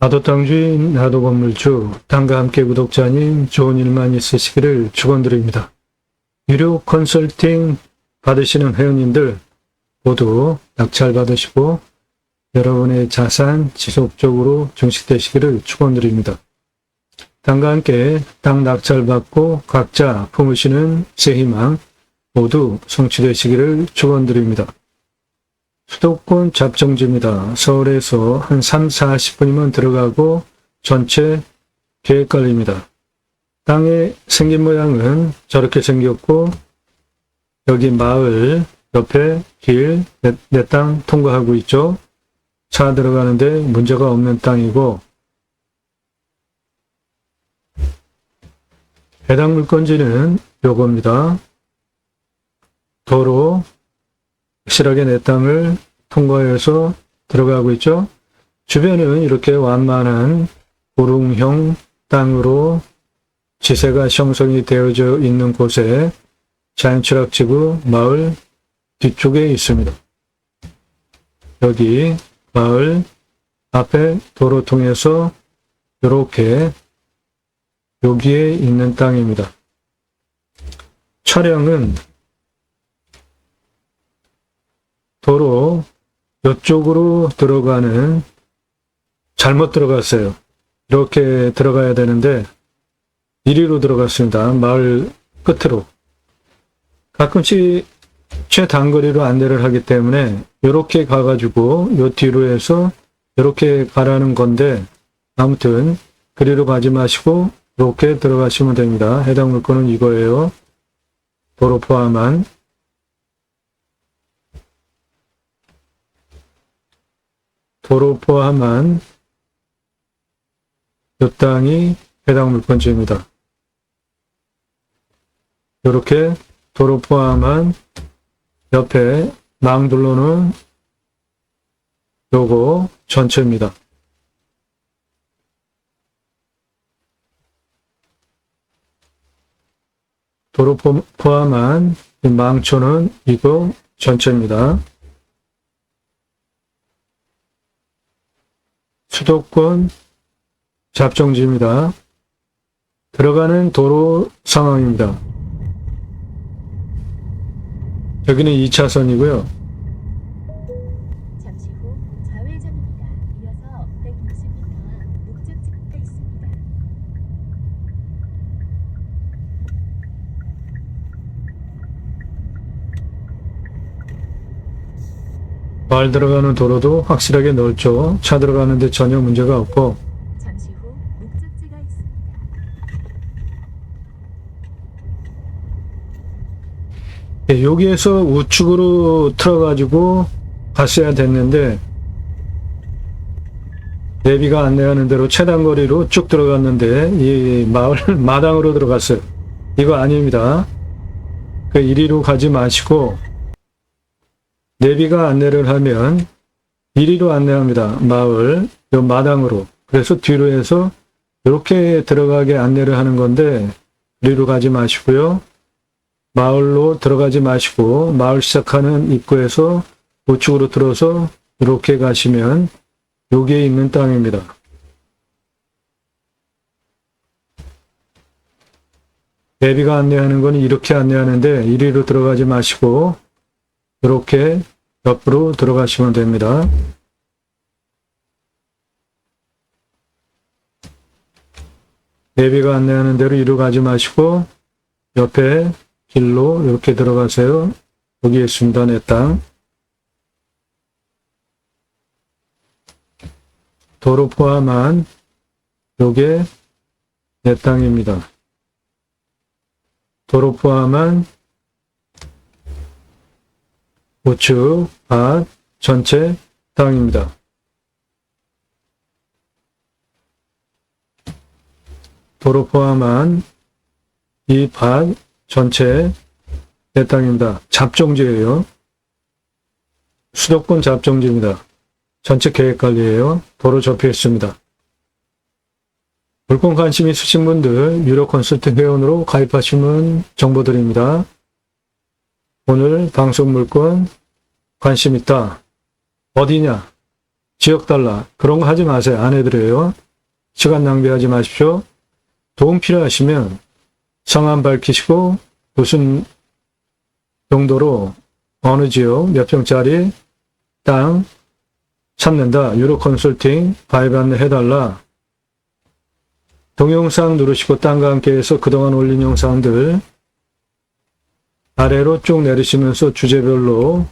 나도 땅주인, 나도 건물주, 땅과 함께 구독자님 좋은 일만 있으시기를 축원드립니다. 유료 컨설팅 받으시는 회원님들 모두 낙찰 받으시고 여러분의 자산 지속적으로 증식되시기를 축원드립니다. 땅과 함께 땅 낙찰 받고 각자 품으시는 새 희망 모두 성취되시기를 축원드립니다. 수도권 잡정지입니다. 서울에서 한 3, 40분이면 들어가고 전체 계획관리입니다. 땅의 생긴 모양은 저렇게 생겼고 여기 마을 옆에 길 내 땅 통과하고 있죠. 차 들어가는데 문제가 없는 땅이고 해당 물건지는 요겁니다. 도로 확실하게 내 땅을 통과해서 들어가고 있죠. 주변은 이렇게 완만한 고릉형 땅으로 지세가 형성이 되어져 있는 곳에 자연철학지구 마을 뒤쪽에 있습니다. 여기 마을 앞에 도로 통해서 이렇게 여기에 있는 땅입니다. 차량은 도로 이쪽으로 들어가는 잘못 들어갔어요. 이렇게 들어가야 되는데 이리로 들어갔습니다. 마을 끝으로. 가끔씩 최단거리로 안내를 하기 때문에 이렇게 가가지고 요 뒤로 해서 이렇게 가라는 건데 아무튼 그리로 가지 마시고 이렇게 들어가시면 됩니다. 해당 물건은 이거예요. 도로 포함한 도로 포함한 이 땅이 해당 물건지입니다. 이렇게 도로 포함한 옆에 망둘러는 요거 전체입니다. 도로 포- 포함한 이 망초는 이거 전체입니다. 수도권 잡정지입니다. 들어가는 도로 상황입니다. 여기는 2차선이고요. 잠시 후 좌회전입니다. 이어서 160m 목적지가 있습니다. 말 들어가는 도로도 확실하게 넓죠. 차 들어가는데 전혀 문제가 없고 잠시 후 목적지가 있습니다. 예, 여기에서 우측으로 틀어가지고 갔어야 됐는데 내비가 안내하는 대로 최단 거리로 쭉 들어갔는데 이 마을 마당으로 들어갔어요. 이거 아닙니다. 그 이리로 가지 마시고 내비가 안내를 하면 이리로 안내합니다. 마을 요 마당으로. 그래서 뒤로 해서 이렇게 들어가게 안내를 하는 건데 이리로 가지 마시고요. 마을로 들어가지 마시고 마을 시작하는 입구에서 우측으로 들어서 이렇게 가시면 여기에 있는 땅입니다. 내비가 안내하는 건 이렇게 안내하는데 이리로 들어가지 마시고 이렇게 옆으로 들어가시면 됩니다. 내비가 안내하는 대로 이리로 가지 마시고 옆에 길로 이렇게 들어가세요. 여기 있습니다. 내 땅. 도로 포함한 요게 내 땅입니다. 도로 포함한 우측, 밭, 전체 땅입니다. 도로 포함한 이밭 전체 내 땅입니다. 잡종지예요. 수도권 잡종지입니다. 전체 계획관리예요. 도로 접혀 있습니다. 물건 관심 있으신 분들 유료 컨설팅 회원으로 가입하시면 정보 드립니다. 오늘 방송 물건 관심 있다. 어디냐? 지역 달라. 그런 거 하지 마세요. 안 해드려요. 시간 낭비하지 마십시오. 도움 필요하시면 성함 밝히시고 무슨 정도로 어느 지역 몇 평짜리 땅 찾는다. 유로 컨설팅 가입 안내 해달라. 동영상 누르시고 땅과 함께 해서 그동안 올린 영상들 아래로 쭉 내리시면서 주제별로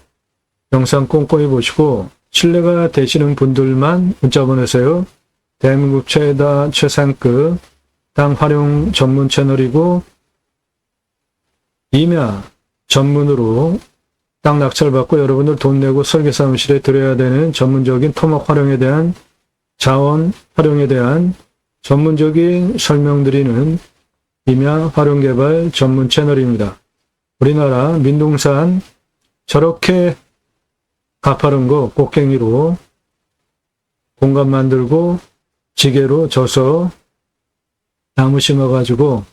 영상 꼼꼼히 보시고 신뢰가 되시는 분들만 문자 보내세요. 대한민국 최다 최상급 땅 활용 전문 채널이고 임야 전문으로 땅 낙찰 받고 여러분들 돈 내고 설계 사무실에 들여야 되는 전문적인 토목 활용에 대한 자원 활용에 대한 전문적인 설명드리는 임야 활용 개발 전문 채널입니다. 우리나라 민둥산 저렇게 가파른 거 꽃갱이로 공간 만들고 지게로 져서 나무 심어가지고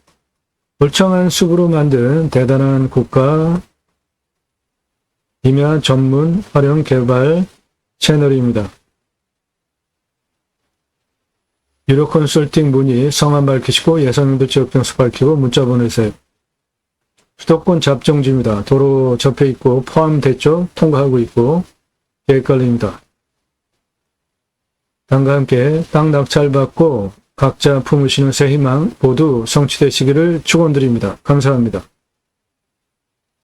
멀청한 숲으로 만든 대단한 국가 임야 전문 활용 개발 채널입니다. 유료 컨설팅 문의 성함 밝히시고 예상인도 지역 평수 밝히고 문자 보내세요. 수도권 잡정지입니다. 도로 접해 있고 포함됐죠? 통과하고 있고 계획관리입니다. 땅과 함께 땅 낙찰받고 각자 품으시는 새 희망 모두 성취되시기를 축원드립니다. 감사합니다.